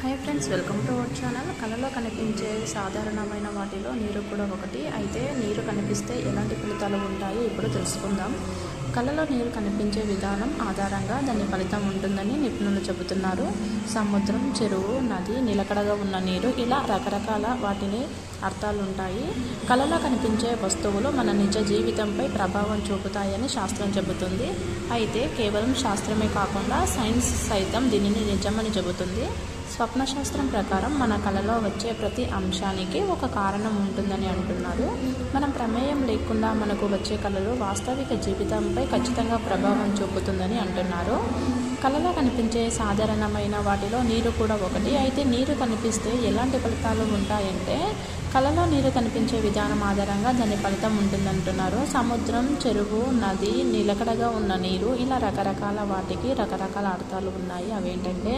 Hi friends welcome to our channel. కళలో కనిపించే సాధారణమైన వాటిలో నీరు కూడా ఒకటి. అయితే నీరు కనిపిస్తే ఎలాంటి ఫలితాలు ఉంటాయో ఇప్పుడు తెలుసుకుందాం. కళలో నీరు కనిపించే విధానం ఆధారంగా దాని ఫలితం ఉంటుందని నిపుణులు చెబుతున్నారు. సముద్రం చెరువు నది నిలకడగా ఉన్న నీరు ఇలా రకరకాల వాటిని అర్థాలు ఉంటాయి కళలో కనిపించే వస్తువులు మన నిజ జీవితంపై ప్రభావం చూపుతాయని శాస్త్రం చెబుతుంది. అయితే కేవలం శాస్త్రమే కాకుండా సైన్స్ సైతం దీనిని నిజమని చెబుతుంది. స్వప్నశాస్త్రం ప్రకారం మన కళలో వచ్చే ప్రతి అంశానికి ఒక కారణం ఉంటుందని అంటున్నారు. మనం ప్రమేయం లేకుండా మనకు వచ్చే కళలు వాస్తవిక జీవితంపై ఖచ్చితంగా ప్రభావం చూపుతుందని అంటున్నారు. కళలో కనిపించే సాధారణమైన వాటిలో నీరు కూడా ఒకటి. అయితే నీరు కనిపిస్తే ఎలాంటి ఫలితాలు ఉంటాయంటే కళలో నీరు కనిపించే విధానం ఆధారంగా దాని ఫలితం ఉంటుందంటున్నారు. సముద్రం చెరువు నది నిలకడగా ఉన్న నీరు ఇలా రకరకాల వాటికి రకరకాల అర్థాలు ఉన్నాయి. అవేంటంటే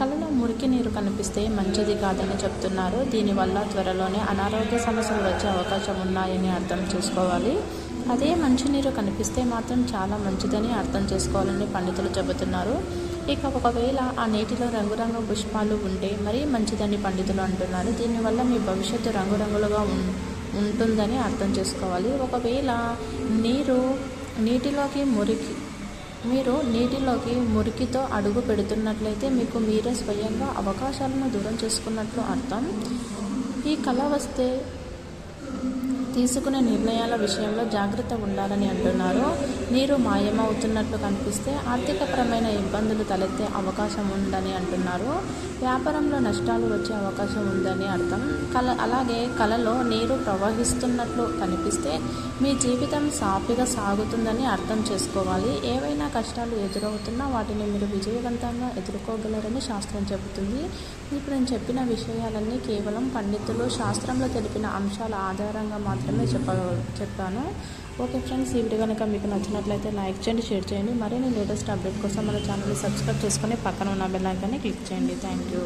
కళలో మురికి నీరు కనిపిస్తే మంచిది కాదని చెప్తున్నారు. దీనివల్ల త్వరలోనే అనారోగ్య సమస్యలు వచ్చే అవకాశం ఉన్నాయని అర్థం చేసుకోవాలి. అదే మంచినీరు కనిపిస్తే మాత్రం చాలా మంచిదని అర్థం చేసుకోవాలని పండితులు చెబుతున్నారు. ఇక ఒకవేళ ఆ నీటిలో రంగురంగు పుష్పాలు ఉంటే మరీ మంచిదని పండితులు అంటున్నారు. దీనివల్ల మీ భవిష్యత్తు రంగురంగులుగా ఉం ఉంటుందని అర్థం చేసుకోవాలి. ఒకవేళ నీరు నీటిలోకి మురికి మీరు నీటిలోకి మురికితో అడుగు పెడుతున్నట్లయితే మీకు మీరే స్వయంగా అవకాశాలను దూరం చేసుకున్నట్లు అర్థం. ఈ కళ వస్తే తీసుకునే నిర్ణయాల విషయంలో జాగ్రత్త ఉండాలని అంటున్నారు. నీరు మాయమవుతున్నట్లు కనిపిస్తే ఆర్థికపరమైన ఇబ్బందులు తలెత్తే అవకాశం ఉందని అంటున్నారు. వ్యాపారంలో నష్టాలు వచ్చే అవకాశం ఉందని అర్థం. కల అలాగే కళలో నీరు ప్రవహిస్తున్నట్లు కనిపిస్తే మీ జీవితం సాఫీగా సాగుతుందని అర్థం చేసుకోవాలి. ఏవైనా కష్టాలు ఎదురవుతున్నా వాటిని మీరు విజయవంతంగా ఎదుర్కోగలరని శాస్త్రం చెబుతుంది. ఇప్పుడు నేను చెప్పిన విషయాలన్నీ కేవలం పండితులు శాస్త్రంలో తెలిపిన అంశాల ఆధారంగా మాత్రమే చెప్ప చెప్పాను. ఓకే ఫ్రెండ్స్ ఈ వీడియో కనుక మీకు నచ్చినట్లయితే లైక్ చేయండి షేర్ చేయండి. మరిన్ని లేటెస్ట్ అప్డేట్ కోసం మన ఛానల్ని సబ్స్క్రైబ్ చేసుకొని పక్కన ఉన్న బెల్ ఐకాన్ని క్లిక్ చేయండి. Thank you.